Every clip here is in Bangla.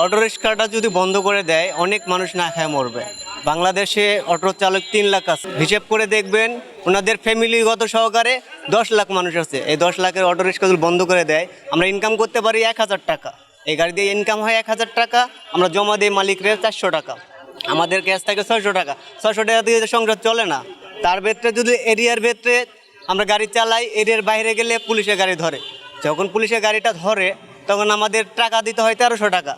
অটো রিক্সাটা যদি বন্ধ করে দেয়, অনেক মানুষ না খায় মরবে। বাংলাদেশে অটো চালক তিন লাখ আছে। হিসেব করে দেখবেন, ওনাদের ফ্যামিলিগত সহকারে দশ লাখ মানুষ আছে। এই দশ লাখের অটো রিক্সা যদি বন্ধ করে দেয়, আমরা ইনকাম করতে পারি এক হাজার টাকা। এই গাড়ি দিয়ে ইনকাম হয় এক হাজার টাকা, আমরা জমা দিই মালিকরে চারশো টাকা। আমাদের ক্যাশ থাকে ছয়শো টাকা। ছয়শো টাকা দিয়ে সংসার চলে না। তার ভেতরে যদি এরিয়ার ভেতরে আমরা গাড়ি চালাই, এরিয়ার বাইরে গেলে পুলিশে গাড়ি ধরে। যখন পুলিশে গাড়িটা ধরে, তখন আমাদের টাকা দিতে হয় তেরোশো টাকা।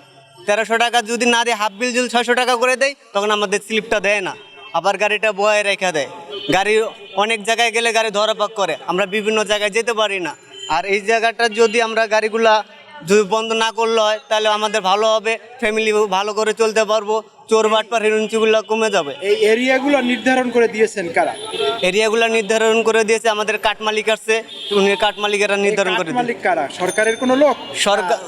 তেরোশো টাকা যদি না দেয় হাফ বিল যদি ছয়শো টাকা করে দেয়, তখন আমাদের স্লিপটা দেয় না। আবার গাড়িটা বয়ে রেখে দেয়। গাড়ি অনেক জায়গায় গেলে গাড়ি ধরা পাক করে। আমরা বিভিন্ন জায়গায় যেতে পারি না। আর এই জায়গাটা যদি আমরা গাড়িগুলা যদি বন্ধ না করলে হয়, তাহলে আমাদের ভালো হবে। ফ্যামিলি ভালো করে চলতে পারব। চোর বাটপার হিরুঞ্চিগুলো কমে যাবে। এই এরিয়াগুলো নির্ধারণ করে দিয়েছেন কারা? এরিয়াগুলো নির্ধারণ করে দিয়েছে আমাদের কাঠ মালিক আছে উনি কাঠ মালিকেরা নির্ধারণ করে মালিক কারা? সরকারের কোনো লোক? সরকার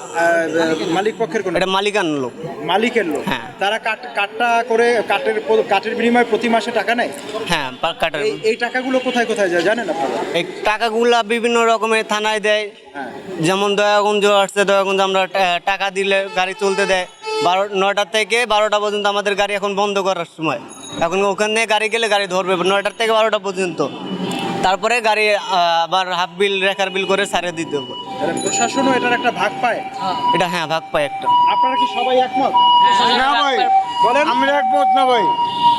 মালিক পক্ষের কোনো এটা মালিকান লোক। মালিকের লোক? হ্যাঁ। তারা কাঠ কাঠটা করে কাঠের কাঠের বিনিময়ে প্রতি মাসে টাকা নেয়? হ্যাঁ এই এই টাকাগুলো কোথায় কোথায় যায় জানেন আপনারা? এই টাকাগুলা বিভিন্ন রকমের থানায় দেয়। হ্যাঁ। যেমন দয়াগঞ্জ আসছে দয়াগঞ্জ আমরা টাকা দিলে গাড়ি চলতে দেয়। বারো নয়টা থেকে বারোটা পর্যন্ত আমাদের গাড়ি এখন বন্ধ করার সময়। এখন ওখানে গাড়ি গেলে গাড়ি ধরবে নয়টার থেকে বারোটা পর্যন্ত। তারপরে গাড়ি আবার হাফ বিল রেখার বিল করে সারে দিতে হবে। প্রশাসনও এটার একটা ভাগ পায়? এটা হ্যাঁ ভাগ পায় একটা। আপনারা কি সবাই একমত? না ভাই বলেন। আমরা একমত না ভাই।